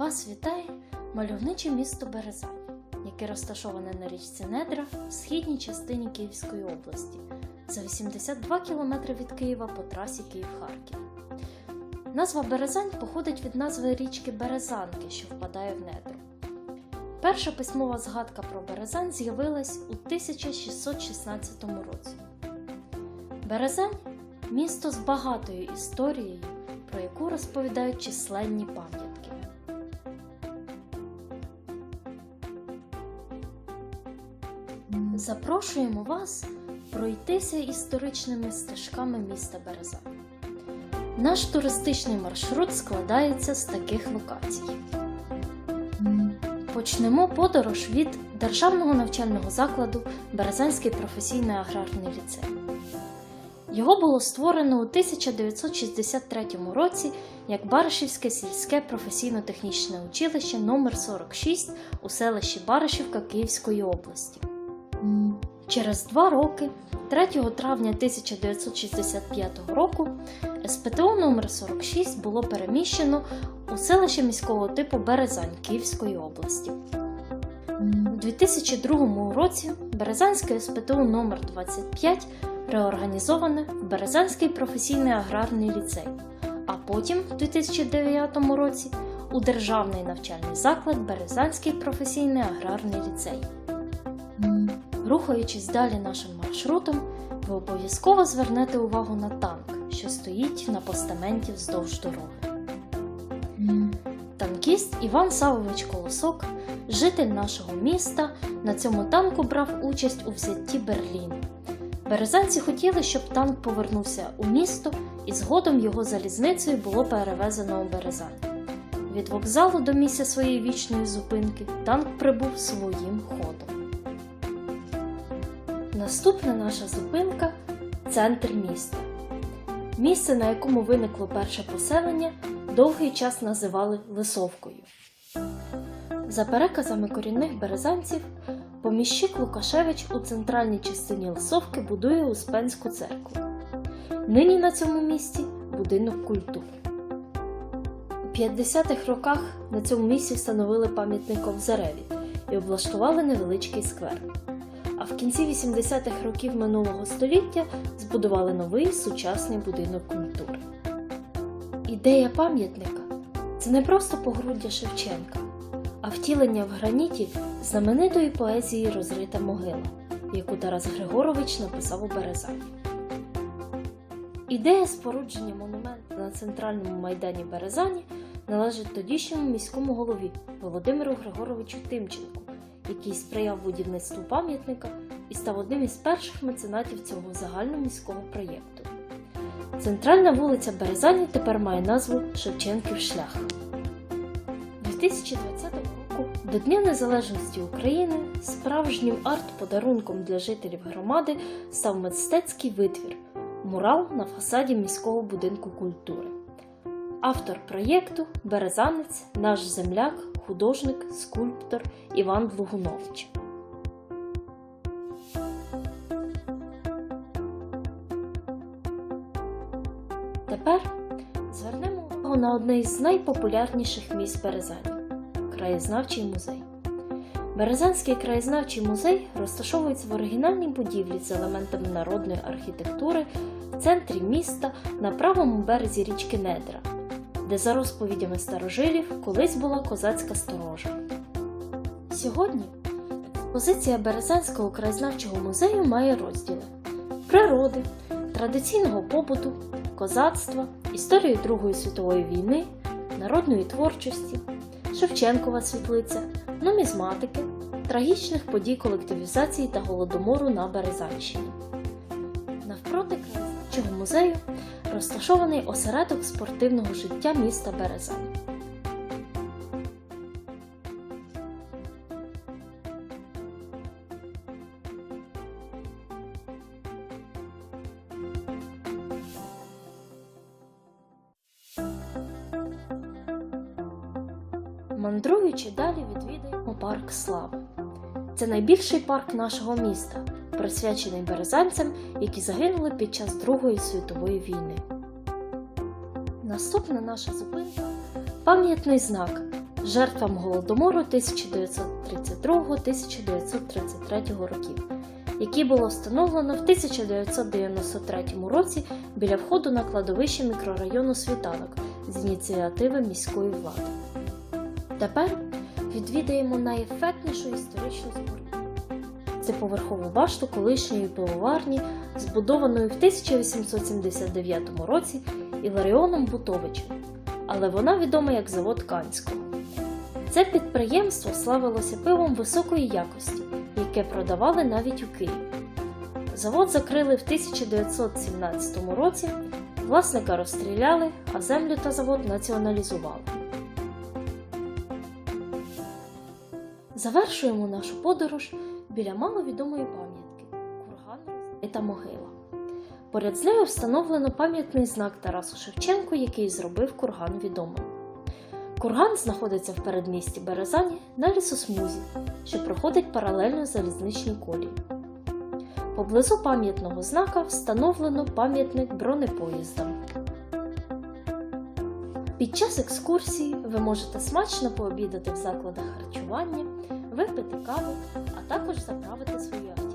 Вас вітає мальовниче місто Березань, яке розташоване на річці Недра в східній частині Київської області за 82 кілометри від Києва по трасі Київ-Харків. Назва Березань походить від назви річки Березанки, що впадає в Недру. Перша письмова згадка про Березань з'явилась у 1616 році. Березань місто з багатою історією, про яку розповідають численні пам'ятки. Запрошуємо вас пройтися історичними стежками міста Березань. Наш туристичний маршрут складається з таких локацій. Почнемо подорож від Державного навчального закладу Березанський професійний аграрний ліцей. Його було створено у 1963 році як Баришівське сільське професійно-технічне училище номер 46 у селищі Баришівка Київської області. Через два роки, 3 травня 1965 року, СПТО номер 46 було переміщено у селище міського типу Березань Київської області. У 2002 році Березанське СПТУ номер 25 реорганізоване в Березанський професійний аграрний ліцей, а потім, в 2009 році, у Державний навчальний заклад Березанський професійний аграрний ліцей. Рухаючись далі нашим маршрутом, ви обов'язково звернете увагу на танк, що стоїть на постаменті вздовж дороги. Танкіст Іван Савович Колосок, житель нашого міста, на цьому танку брав участь у взятті Берліну. Березанці хотіли, щоб танк повернувся у місто, і згодом його залізницею було перевезено у Березань. Від вокзалу до місця своєї вічної зупинки танк прибув своїм ходом. Наступна наша зупинка центр міста. Місце, на якому виникло перше поселення, довгий час називали Лисовкою. За переказами корінних березанців, поміщик Лукашевич у центральній частині Лисовки будує Успенську церкву. Нині на цьому місці будинок культури. У 50-х роках на цьому місці встановили пам'ятник Ковзареві і облаштували невеличкий сквер. В кінці 80-х років минулого століття збудували новий сучасний будинок культури. Ідея пам'ятника це не просто погруддя Шевченка, а втілення в граніті знаменитої поезії Розрита могила, яку Тарас Григорович написав у Березані. Ідея спорудження монументу на центральному майдані Березані належить тодішньому міському голові Володимиру Григоровичу Тимченку, який сприяв будівництву пам'ятника і став одним із перших меценатів цього загальноміського проєкту. Центральна вулиця Березані тепер має назву Шевченків шлях. 2020 року до Дня Незалежності України справжнім арт-подарунком для жителів громади став мистецький витвір мурал на фасаді міського будинку культури. Автор проєкту Березанець, наш земляк, художник, скульптор Іван Длугунович. Тепер звернемо увагу на одне із найпопулярніших місць Березані краєзнавчий музей. Березанський краєзнавчий музей розташовується в оригінальній будівлі з елементами народної архітектури в центрі міста на правому березі річки Недра, де за розповідями старожилів колись була козацька сторожа. Сьогодні експозиція Березанського краєзнавчого музею має розділи природи, традиційного побуту, козацтва, історії Другої світової війни, народної творчості, Шевченкова світлиця, нумізматики, трагічних подій колективізації та голодомору на Березанщині. Навпроти краєзнавчого музею розташований осередок спортивного життя міста Березань. Мандруючи далі відвідаємо парк Слави. Це найбільший парк нашого міста, присвячений березанцям, які загинули під час Другої світової війни. Наступна наша зупинка пам'ятний знак жертвам голодомору 1932-1933 років, який було встановлено в 1993 році біля входу на кладовище мікрорайону Світанок з ініціативи міської влади. Тепер відвідаємо найефектнішу історичну споруду. Це поверхову башту колишньої пивоварні, збудованої в 1879 році Іларіоном Бутовичем, але вона відома як завод Канського. Це підприємство славилося пивом високої якості, яке продавали навіть у Києві. Завод закрили в 1917 році, власника розстріляли, а землю та завод націоналізували. Завершуємо нашу подорож біля маловідомої пам'ятки курган та могила. Поряд з нею встановлено пам'ятний знак Тарасу Шевченку, який зробив курган відомим. Курган знаходиться в передмісті Березані на лісосмузі, що проходить паралельно залізничній колії. Поблизу пам'ятного знака встановлено пам'ятник бронепоїздам. Під час екскурсії ви можете смачно пообідати в закладах харчування, випити каву, а також заправити свою.